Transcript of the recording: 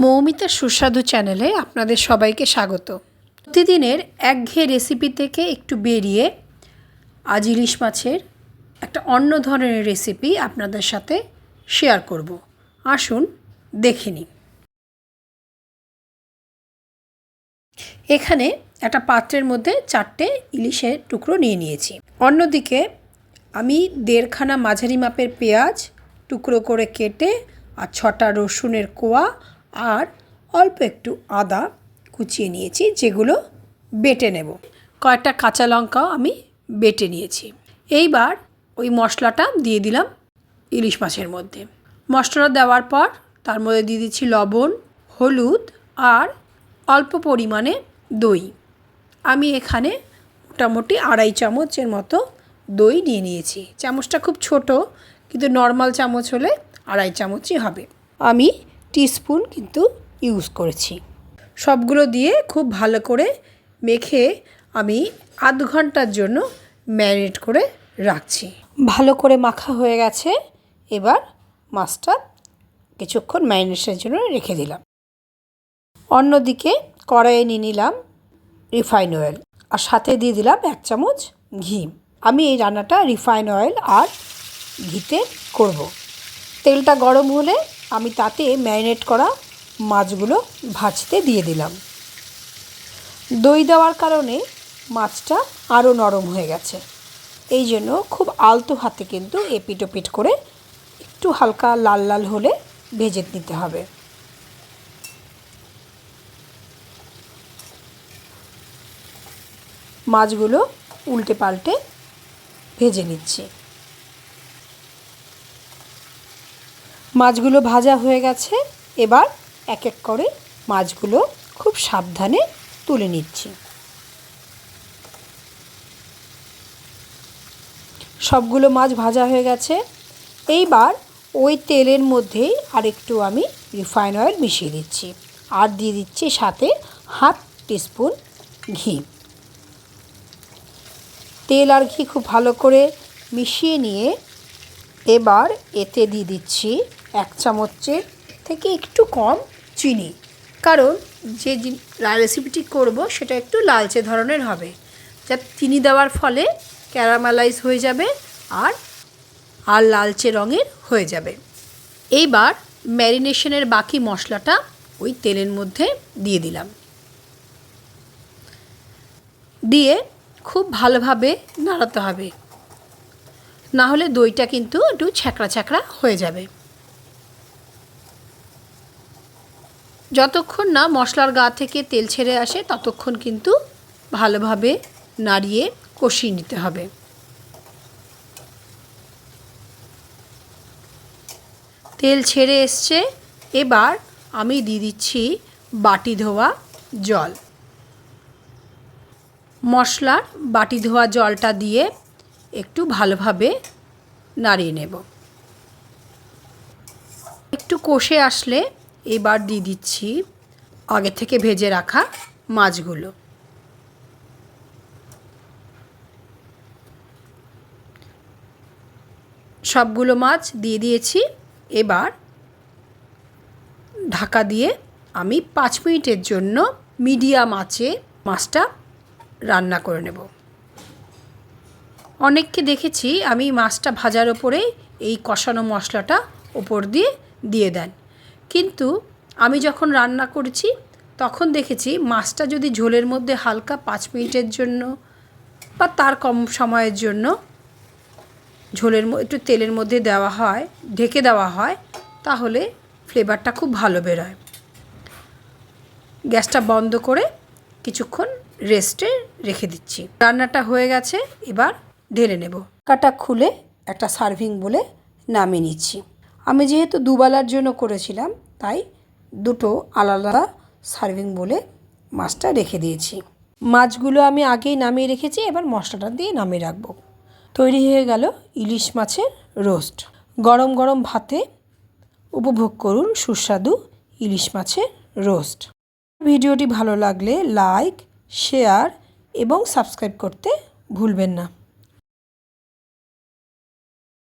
মৌমিতার সুস্বাদু চ্যানেলে আপনাদের সবাইকে স্বাগত। প্রতিদিনের একঘেয়ে রেসিপি থেকে একটু বেরিয়ে আজ ইলিশ মাছের একটা অন্য ধরনের রেসিপি আপনাদের সাথে শেয়ার করব। আসুন দেখে নিন এখানে একটা পাত্রের মধ্যে চারটে ইলিশের টুকরো নিয়ে নিয়েছি। অন্যদিকে আমি দেড়খানা মাঝারি মাপের পেঁয়াজ টুকরো করে কেটে আর ছটা রসুনের কোয়া আর অল্প একটু আদা কুচিয়ে নিয়েছি, যেগুলো বেটে নেব। কয়েকটা কাঁচা লঙ্কাও আমি বেটে নিয়েছি। এইবার ওই মশলাটা দিয়ে দিলাম ইলিশ মাছের মধ্যে। মশলাটা দেওয়ার পর তার মধ্যে দিয়ে দিচ্ছি লবণ, হলুদ আর অল্প পরিমাণে দই। আমি এখানে মোটামুটি আড়াই চামচের মতো দই নিয়ে নিয়েছি। চামচটা খুব ছোট, কিন্তু নর্মাল চামচ হলে আড়াই চামচই হবে। আমি টিস্পুন কিন্তু ইউজ করেছি। সবগুলো দিয়ে খুব ভালো করে মেখে আমি আধ ঘণ্টার জন্য ম্যারিনেট করে রাখছি। ভালো করে মাখা হয়ে গেছে, এবার মাছটা কিছুক্ষণ ম্যারিনেশনের জন্য রেখে দিলাম। অন্যদিকে কড়াইয়ে নিয়ে নিলাম রিফাইন অয়েল আর সাথে দিয়ে দিলাম এক চামচ ঘি। আমি এই রান্নাটা রিফাইন অয়েল আর ঘিতে করব। তেলটা গরম হলে আমি তাতে ম্যারিনেট করা মাছগুলো ভাজতে দিয়ে দিলাম। দই দেওয়ার কারণে মাছটা আরও নরম হয়ে গেছে। এই জন্য খুব আলতো হাতে কিন্তু এপিট ওপিট করে একটু হালকা লাল লাল হলে ভেজে নিতে হবে। মাছগুলো উল্টে পাল্টে ভেজে নিচ্ছি। মাছগুলো ভাজা হয়ে গেছে। এবার এক এক করে মাছগুলো খুব সাবধানে তুলে নিচ্ছি। সবগুলো মাছ ভাজা হয়ে গেছে। এইবার ওই তেলের মধ্যেই আরেকটু আমি রিফাইন অয়েল মিশিয়ে দিচ্ছি। আর দিয়ে দিচ্ছি সাথে হাফ টিস্পুন ঘি। তেল আর ঘি খুব ভালো করে মিশিয়ে নিয়ে এবার এতে দিয়ে দিচ্ছি এক চামচের থেকে একটু কম চিনি। কারণ যে রেসিপিটি করব সেটা একটু লালচে ধরনের হবে। যা চিনি দেওয়ার ফলে ক্যারামেলাইজ হয়ে যাবে আর আর লালচে রঙের হয়ে যাবে। এইবার ম্যারিনেশনের বাকি মশলাটা ওই তেলের মধ্যে দিয়ে দিলাম। দিয়ে খুব ভালোভাবে নাড়াতে হবে। না হলে দইটা কিন্তু একটু ছ্যাঁকড়া ছ্যাঁকড়া হয়ে যাবে। যতক্ষণ না মশলার গা থেকে তেল ছেড়ে আসে, ততক্ষণ কিন্তু ভালোভাবে নাড়িয়ে কষিয়ে নিতে হবে। তেল ছেড়ে এসছে। এবার আমি দিয়ে দিচ্ছি বাটি ধোয়া জল। মশলার বাটি ধোয়া জলটা দিয়ে একটু ভালোভাবে নাড়িয়ে নেব। একটু কষে আসলে এবার দিয়ে দিচ্ছি আগে থেকে ভেজে রাখা মাছগুলো। সবগুলো মাছ দিয়ে দিয়েছি। এবার ঢাকা দিয়ে আমি পাঁচ মিনিটের জন্য মিডিয়াম আঁচে মাছটা রান্না করে নেব। অনেককে দেখেছি আমি মাছটা ভাজার ওপরে এই কষানো মশলাটা ওপর দিয়ে দিয়ে দেন। কিন্তু আমি যখন রান্না করছি, তখন দেখেছি মাছটা যদি ঝোলের মধ্যে হালকা পাঁচ মিনিটের জন্য বা তার কম সময়ের জন্য ঝোলের একটু তেলের মধ্যে দেওয়া হয়, ঢেকে দেওয়া হয়, তাহলে ফ্লেভারটা খুব ভালো বেরোয়। গ্যাসটা বন্ধ করে কিছুক্ষণ রেস্টে রেখে দিচ্ছি। রান্নাটা হয়ে গেছে, এবার ঢেলে নেব। কাটা খুলে একটা সার্ভিং বলে নামিয়ে নিচ্ছি। আমি যেহেতু দুবেলার জন্য করেছিলাম, তাই দুটো আলাদা সার্ভিং বলে মাছটা রেখে দিয়েছি। মাছগুলো আমি আগেই নামিয়ে রেখেছি, এবার মশলাটা দিয়ে নামিয়ে রাখব। তৈরি হয়ে গেল ইলিশ মাছের রোস্ট। গরম গরম ভাতে উপভোগ করুন সুস্বাদু ইলিশ মাছের রোস্ট। ভিডিওটি ভালো লাগলে লাইক, শেয়ার এবং সাবস্ক্রাইব করতে ভুলবেন না।